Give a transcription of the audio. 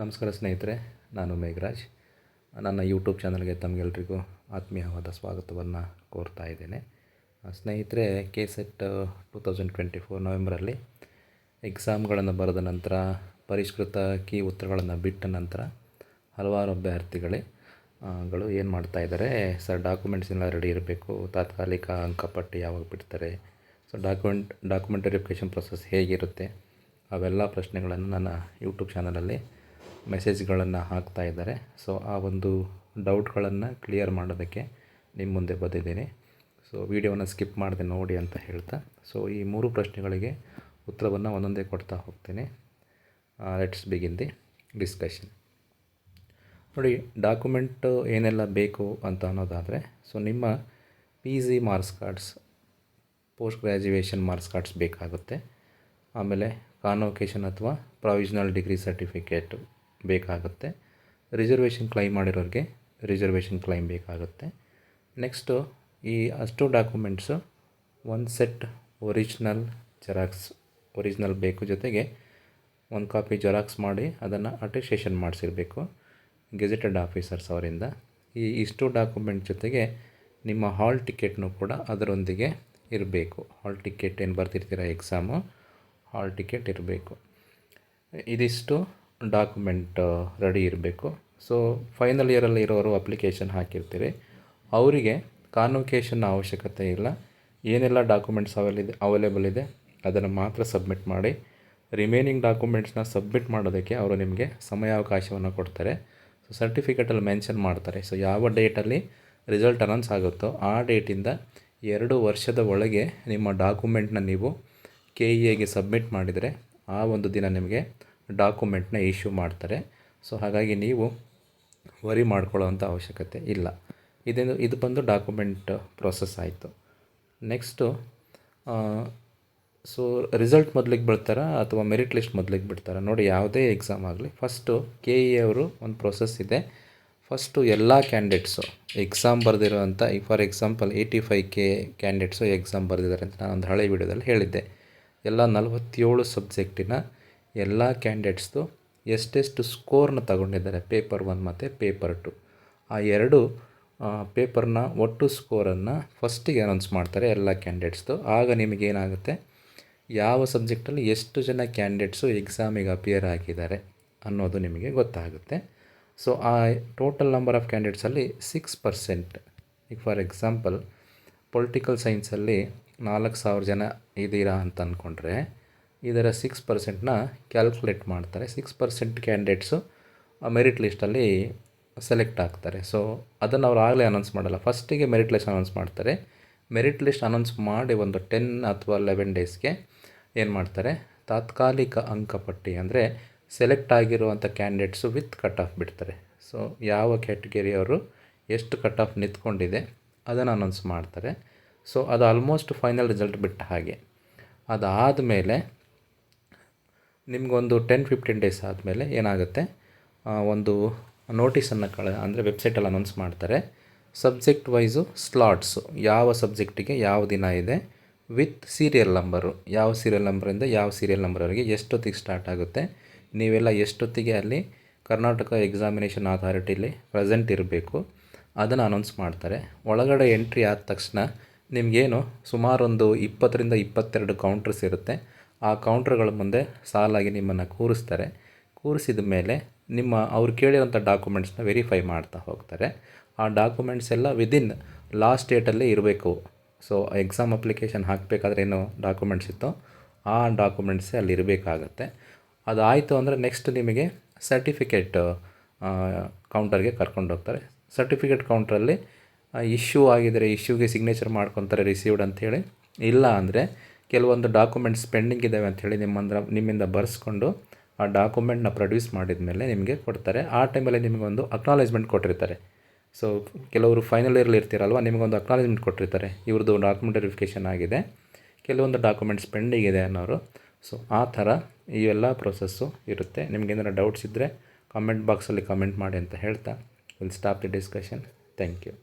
ನಮಸ್ಕಾರ ಸ್ನೇಹಿತರೆ, ನಾನು ಮೇಘರಾಜ್. ನನ್ನ ಯೂಟ್ಯೂಬ್ ಚಾನಲ್ಗೆ ತಮಗೆಲ್ರಿಗೂ ಆತ್ಮೀಯವಾದ ಸ್ವಾಗತವನ್ನು ಕೋರ್ತಾ ಇದ್ದೇನೆ. ಸ್ನೇಹಿತರೆ K SET two thousand twenty four ನವೆಂಬರಲ್ಲಿ ಎಕ್ಸಾಮ್ಗಳನ್ನು ಬರೆದ ನಂತರ, ಪರಿಷ್ಕೃತ ಕೀ ಉತ್ತರಗಳನ್ನು ಬಿಟ್ಟ ನಂತರ ಹಲವಾರು ಅಭ್ಯರ್ಥಿಗಳೇ ಗಳು ಏನು ಮಾಡ್ತಾ ಇದ್ದಾರೆ ಸರ್ ಡಾಕ್ಯುಮೆಂಟ್ಸ್ ಎಲ್ಲ ರೆಡಿ ಇರಬೇಕು. ತಾತ್ಕಾಲಿಕ ಅಂಕಪಟ್ಟಿ ಯಾವಾಗ ಬಿಡ್ತಾರೆ? So document document verification process ಹೇಗಿರುತ್ತೆ? ಅವೆಲ್ಲ ಪ್ರಶ್ನೆಗಳನ್ನು ನನ್ನ ಯೂಟ್ಯೂಬ್ ಚಾನಲಲ್ಲಿ ಮೆಸೇಜ್ಗಳನ್ನು ಹಾಕ್ತಾ ಇದ್ದಾರೆ. ಸೊ ಆ ಒಂದು ಡೌಟ್ಗಳನ್ನು ಕ್ಲಿಯರ್ ಮಾಡೋದಕ್ಕೆ ನಿಮ್ಮ ಮುಂದೆ ಬಂದಿದ್ದೀನಿ. ಸೊ ವಿಡಿಯೋವನ್ನು ಸ್ಕಿಪ್ ಮಾಡಿದೆ ನೋಡಿ ಅಂತ ಹೇಳ್ತಾ. ಸೊ ಈ ಮೂರು ಪ್ರಶ್ನೆಗಳಿಗೆ ಉತ್ತರವನ್ನು ಒಂದೊಂದೇ ಕೊಡ್ತಾ ಹೋಗ್ತೀನಿ. ಲೆಟ್ಸ್ ಬಿಗಿನ್ ದಿ ಡಿಸ್ಕಷನ್ ನೋಡಿ ಡಾಕ್ಯುಮೆಂಟು ಏನೆಲ್ಲ ಬೇಕು ಅಂತ ಅನ್ನೋದಾದರೆ ಸೊ ನಿಮ್ಮ P G marks cards post graduation marks cards ಬೇಕಾಗುತ್ತೆ. ಆಮೇಲೆ ಕಾನ್ವೊಕೇಶನ್ ಅಥವಾ ಪ್ರೊವಿಷನಲ್ ಡಿಗ್ರಿ ಸರ್ಟಿಫಿಕೇಟು ಬೇಕಾಗುತ್ತೆ. ರಿಸರ್ವೇಷನ್ ಕ್ಲೈಮ್ ಮಾಡಿರೋರಿಗೆ ರಿಸರ್ವೇಷನ್ ಕ್ಲೈಮ್ ಬೇಕಾಗುತ್ತೆ. ನೆಕ್ಸ್ಟು ಈ ಅಷ್ಟು ಡಾಕ್ಯುಮೆಂಟ್ಸು ಒಂದು ಸೆಟ್ ಒರಿಜಿನಲ್ ಜೆರಾಕ್ಸ್ ಒರಿಜಿನಲ್ ಬೇಕು ಜೊತೆಗೆ ಒಂದು ಕಾಪಿ ಜೆರಾಕ್ಸ್ ಮಾಡಿ ಅದನ್ನು ಅಟೆಸ್ಟೇಷನ್ ಮಾಡಿಸಿರಬೇಕು. ಗೆಜೆಟೆಡ್ ಆಫೀಸರ್ಸ್ ಅವರಿಂದ. ಈ ಇಷ್ಟು ಡಾಕ್ಯುಮೆಂಟ್ ಜೊತೆಗೆ ನಿಮ್ಮ ಹಾಲ್ ಟಿಕೆಟ್ನು ಕೂಡ ಅದರೊಂದಿಗೆ ಇರಬೇಕು. ಹಾಲ್ ಟಿಕೆಟ್ ಏನು ಬರ್ತಿರ್ತೀರ ಎಕ್ಸಾಮು ಹಾಲ್ ಟಿಕೆಟ್ ಇರಬೇಕು. ಇದಿಷ್ಟು ಡಾಕ್ಯುಮೆಂಟ್ ರೆಡಿ ಇರಬೇಕು. ಸೊ ಫೈನಲ್ ಇಯರಲ್ಲಿ ಇರೋರು ಅಪ್ಲಿಕೇಶನ್ ಹಾಕಿರ್ತೀರಿ. ಅವರಿಗೆ ಕಾನ್ವೊಕೇಶನ್ ಅವಶ್ಯಕತೆ ಇಲ್ಲ. ಏನೆಲ್ಲ ಡಾಕ್ಯುಮೆಂಟ್ಸ್ ಅವೈಲಿದೆ ಅವೈಲೇಬಲ್ ಇದೆ, ಅದನ್ನು ಮಾತ್ರ ಸಬ್ಮಿಟ್ ಮಾಡಿ. ರಿಮೈನಿಂಗ್ ಡಾಕ್ಯುಮೆಂಟ್ಸ್ನ ಸಬ್ಮಿಟ್ ಮಾಡೋದಕ್ಕೆ ಅವರು ನಿಮಗೆ ಸಮಯಾವಕಾಶವನ್ನು ಕೊಡ್ತಾರೆ. ಸೊ ಸರ್ಟಿಫಿಕೇಟಲ್ಲಿ ಮೆನ್ಷನ್ ಮಾಡ್ತಾರೆ. ಸೊ ಯಾವ ಡೇಟಲ್ಲಿ ರಿಸಲ್ಟ್ ಅನೌನ್ಸ್ ಆಗುತ್ತೋ ಆ ಡೇಟಿಂದ ಎರಡು ವರ್ಷದ ಒಳಗೆ ನಿಮ್ಮ ಡಾಕ್ಯುಮೆಂಟ್ನ ನೀವು ಕೆ ಇ ಎಗೆ ಸಬ್ಮಿಟ್ ಮಾಡಿದರೆ ಆ ಒಂದು ದಿನ ನಿಮಗೆ ಡಾಕ್ಯುಮೆಂಟ್ನ ಇಶ್ಯೂ ಮಾಡ್ತಾರೆ. ಸೊ, ಹಾಗಾಗಿ ನೀವು ವರಿ ಮಾಡ್ಕೊಳ್ಳೋವಂಥ ಅವಶ್ಯಕತೆ ಇಲ್ಲ. ಇದೇನು ಇದು ಬಂದು ಡಾಕ್ಯುಮೆಂಟ್ ಪ್ರೊಸೆಸ್ ಆಯಿತು. ನೆಕ್ಸ್ಟು ಸೊ, ರಿಸಲ್ಟ್ ಮೊದಲಿಗೆ ಬಿಡ್ತಾರಾ ಅಥವಾ ಮೆರಿಟ್ ಲಿಸ್ಟ್ ಮೊದಲಿಗೆ ಬಿಡ್ತಾರಾ? ನೋಡಿ, ಯಾವುದೇ ಎಕ್ಸಾಮ್ ಆಗಲಿ, ಫಸ್ಟು ಕೆ ಇ ಅವರು ಒಂದು ಪ್ರೊಸೆಸ್ ಇದೆ. ಫಸ್ಟು ಎಲ್ಲ ಕ್ಯಾಂಡಿಡೇಟ್ಸು, ಎಕ್ಸಾಮ್ ಬರೆದಿರೋವಂಥ ಈ for example eighty five K candidates exam ಬರೆದಿದ್ದಾರೆ ಅಂತ ನಾನು ಒಂದು ಹಳೆ ವಿಡಿಯೋದಲ್ಲಿ ಹೇಳಿದ್ದೆ. ಎಲ್ಲ ನಲವತ್ತೇಳು ಸಬ್ಜೆಕ್ಟಿನ ಎಲ್ಲ ಕ್ಯಾಂಡಿಡೇಟ್ಸ್ದು ಎಷ್ಟೆಷ್ಟು ಸ್ಕೋರ್ನ ತಗೊಂಡಿದ್ದಾರೆ? ಪೇಪರ್ ಒನ್ ಮತ್ತು ಪೇಪರ್ ಟು ಆ ಎರಡು ಪೇಪರ್ನ ಒಟ್ಟು ಸ್ಕೋರನ್ನು ಫಸ್ಟಿಗೆ ಅನೌನ್ಸ್ ಮಾಡ್ತಾರೆ ಎಲ್ಲ ಕ್ಯಾಂಡಿಡೇಟ್ಸ್ದು ಆಗ ನಿಮಗೇನಾಗುತ್ತೆ ಯಾವ ಸಬ್ಜೆಕ್ಟಲ್ಲಿ ಎಷ್ಟು ಜನ ಕ್ಯಾಂಡಿಡೇಟ್ಸು ಎಕ್ಸಾಮಿಗೆ ಅಪಿಯರ್ ಆಗಿದ್ದಾರೆ ಅನ್ನೋದು ನಿಮಗೆ ಗೊತ್ತಾಗುತ್ತೆ. ಸೊ ಆ ಟೋಟಲ್ ನಂಬರ್ ಆಫ್ ಕ್ಯಾಂಡಿಡೇಟ್ಸಲ್ಲಿ ಸಿಕ್ಸ್ ಪರ್ಸೆಂಟ್ ಈಗ ಫಾರ್ ಎಕ್ಸಾಂಪಲ್ ಪೊಲಿಟಿಕಲ್ ಸೈನ್ಸಲ್ಲಿ ನಾಲ್ಕು ಸಾವಿರ ಜನ ಇದ್ದೀರಾ ಅಂತ ಅಂದ್ಕೊಂಡ್ರೆ ಇದರ ಸಿಕ್ಸ್ ಪರ್ಸೆಂಟ್ನ ಕ್ಯಾಲ್ಕುಲೇಟ್ ಮಾಡ್ತಾರೆ. ಸಿಕ್ಸ್ ಪರ್ಸೆಂಟ್ ಕ್ಯಾಂಡಿಡೇಟ್ಸು ಮೆರಿಟ್ ಲಿಸ್ಟಲ್ಲಿ ಸೆಲೆಕ್ಟ್ ಆಗ್ತಾರೆ. ಸೊ ಅದನ್ನು ಅವ್ರು ಆಗಲೇ ಅನೌನ್ಸ್ ಮಾಡಲ್ಲ. ಫಸ್ಟಿಗೆ ಮೆರಿಟ್ ಲಿಸ್ಟ್ ಅನೌನ್ಸ್ ಮಾಡ್ತಾರೆ. ಮೆರಿಟ್ ಲಿಸ್ಟ್ ಅನೌನ್ಸ್ ಮಾಡಿ ಒಂದು ಟೆನ್ ಅಥವಾ ಲೆವೆನ್ ಡೇಸ್ಗೆ ಏನು ಮಾಡ್ತಾರೆ? ತಾತ್ಕಾಲಿಕ ಅಂಕಪಟ್ಟಿ ಅಂದರೆ ಸೆಲೆಕ್ಟ್ ಆಗಿರುವಂಥ ಕ್ಯಾಂಡಿಡೇಟ್ಸು ವಿತ್ ಕಟ್ ಆಫ್ ಬಿಡ್ತಾರೆ. ಸೊ ಯಾವ ಕ್ಯಾಟಗರಿಯವರು ಎಷ್ಟು ಕಟ್ ಆಫ್ ನಿಂತ್ಕೊಂಡಿದೆ ಅದನ್ನು ಅನೌನ್ಸ್ ಮಾಡ್ತಾರೆ. ಸೊ ಅದು ಆಲ್ಮೋಸ್ಟ್ ಫೈನಲ್ ರಿಸಲ್ಟ್ ಬಿಟ್ಟ ಹಾಗೆ. ಅದಾದಮೇಲೆ ನಿಮಗೊಂದು ಟೆನ್ ಫಿಫ್ಟೀನ್ ಡೇಸ್ ಆದಮೇಲೆ ಏನಾಗುತ್ತೆ? ಒಂದು ನೋಟಿಸನ್ನು ಕಳೆ, ಅಂದರೆ ವೆಬ್ಸೈಟಲ್ಲಿ ಅನೌನ್ಸ್ ಮಾಡ್ತಾರೆ. ಸಬ್ಜೆಕ್ಟ್ ವೈಸು ಸ್ಲಾಟ್ಸು ಯಾವ ಸಬ್ಜೆಕ್ಟಿಗೆ ಯಾವ ದಿನ ಇದೆ? ವಿತ್ ಸೀರಿಯಲ್ ನಂಬರು ಯಾವ ಸೀರಿಯಲ್ ನಂಬರಿಂದ ಯಾವ ಸೀರಿಯಲ್ ನಂಬರ್ವರೆಗೆ ಎಷ್ಟೊತ್ತಿಗೆ ಸ್ಟಾರ್ಟ್ ಆಗುತ್ತೆ? ನೀವೆಲ್ಲ ಎಷ್ಟೊತ್ತಿಗೆ ಅಲ್ಲಿ ಕರ್ನಾಟಕ ಎಕ್ಸಾಮಿನೇಷನ್ ಅಥಾರಿಟಿಲಿ ಪ್ರೆಸೆಂಟ್ ಇರಬೇಕು? ಅದನ್ನು ಅನೌನ್ಸ್ ಮಾಡ್ತಾರೆ. ಒಳಗಡೆ ಎಂಟ್ರಿ ಆದ ತಕ್ಷಣ ನಿಮಗೇನು ಸುಮಾರೊಂದು ಇಪ್ಪತ್ತರಿಂದ ಇಪ್ಪತ್ತೆರಡು ಕೌಂಟ್ರಸ್ ಇರುತ್ತೆ. ಆ ಕೌಂಟ್ರ್ಗಳ ಮುಂದೆ ಸಾಲಾಗಿ ನಿಮ್ಮನ್ನು ಕೂರಿಸ್ತಾರೆ. ಕೂರಿಸಿದ ಮೇಲೆ ನಿಮ್ಮ ಅವ್ರು ಕೇಳಿರೋಂಥ ಡಾಕ್ಯುಮೆಂಟ್ಸ್ನ ವೆರಿಫೈ ಮಾಡ್ತಾ ಹೋಗ್ತಾರೆ. ಆ ಡಾಕ್ಯುಮೆಂಟ್ಸ್ ಎಲ್ಲ ವಿದಿನ್ ಲಾಸ್ಟ್ ಡೇಟಲ್ಲೇ ಇರಬೇಕು. ಸೊ ಎಕ್ಸಾಮ್ ಅಪ್ಲಿಕೇಶನ್ ಹಾಕಬೇಕಾದ್ರೆ ಏನು ಡಾಕ್ಯುಮೆಂಟ್ಸ್ ಇತ್ತೋ? ಆ ಡಾಕ್ಯುಮೆಂಟ್ಸೇ ಅಲ್ಲಿ ಇರಬೇಕಾಗತ್ತೆ. ಅದಾಯಿತು ಅಂದರೆ ನೆಕ್ಸ್ಟ್ ನಿಮಗೆ ಸರ್ಟಿಫಿಕೇಟ್ ಕೌಂಟರ್ಗೆ ಕರ್ಕೊಂಡು ಹೋಗ್ತಾರೆ. ಸರ್ಟಿಫಿಕೇಟ್ ಕೌಂಟ್ರಲ್ಲಿ ಇಶ್ಯೂ ಆಗಿದರೆ ಇಶ್ಯೂಗೆ ಸಿಗ್ನೇಚರ್ ಮಾಡ್ಕೊತಾರೆ ರಿಸೀವ್ಡ್ ಅಂಥೇಳಿ ಇಲ್ಲ ಅಂದರೆ ಕೆಲವೊಂದು ಡಾಕ್ಯುಮೆಂಟ್ಸ್ ಪೆಂಡಿಂಗ್ ಇದ್ದಾವೆ ಅಂಥೇಳಿ ನಿಮ್ಮಂದ್ರ ನಿಮ್ಮಿಂದ ಬರೆಸ್ಕೊಂಡು ಆ ಡಾಕ್ಯುಮೆಂಟ್ನ ಪ್ರೊಡ್ಯೂಸ್ ಮಾಡಿದ ಮೇಲೆ ನಿಮಗೆ ಕೊಡ್ತಾರೆ. ಆ ಟೈಮಲ್ಲಿ ನಿಮಗೊಂದು ಅಕ್ನಾಲೇಜ್ಮೆಂಟ್ ಕೊಟ್ಟಿರ್ತಾರೆ. ಸೊ ಕೆಲವರು ಫೈನಲ್ ಇಯರ್ಲಿ ಇರ್ತೀರಲ್ವ ನಿಮಗೊಂದು ಅಕ್ನಾಲೇಜ್ಮೆಂಟ್ ಕೊಟ್ಟಿರ್ತಾರೆ. ಇವ್ರದ್ದು ಡಾಕ್ಯುಮೆಂಟ್ ವೆರಿಫಿಕೇಷನ್ ಆಗಿದೆ. ಕೆಲವೊಂದು ಡಾಕ್ಯುಮೆಂಟ್ಸ್ ಪೆಂಡಿಂಗ್ ಇದೆ ಅನ್ನೋರು. ಸೊ ಆ ಥರ ಈ ಎಲ್ಲ ಪ್ರೊಸೆಸ್ಸು ಇರುತ್ತೆ. ನಿಮಗೇನಾರ ಡೌಟ್ಸ್ ಇದ್ದರೆ ಕಮೆಂಟ್ ಬಾಕ್ಸಲ್ಲಿ ಕಮೆಂಟ್ ಮಾಡಿ ಅಂತ ಹೇಳ್ತಾ. Will stop the discussion thank you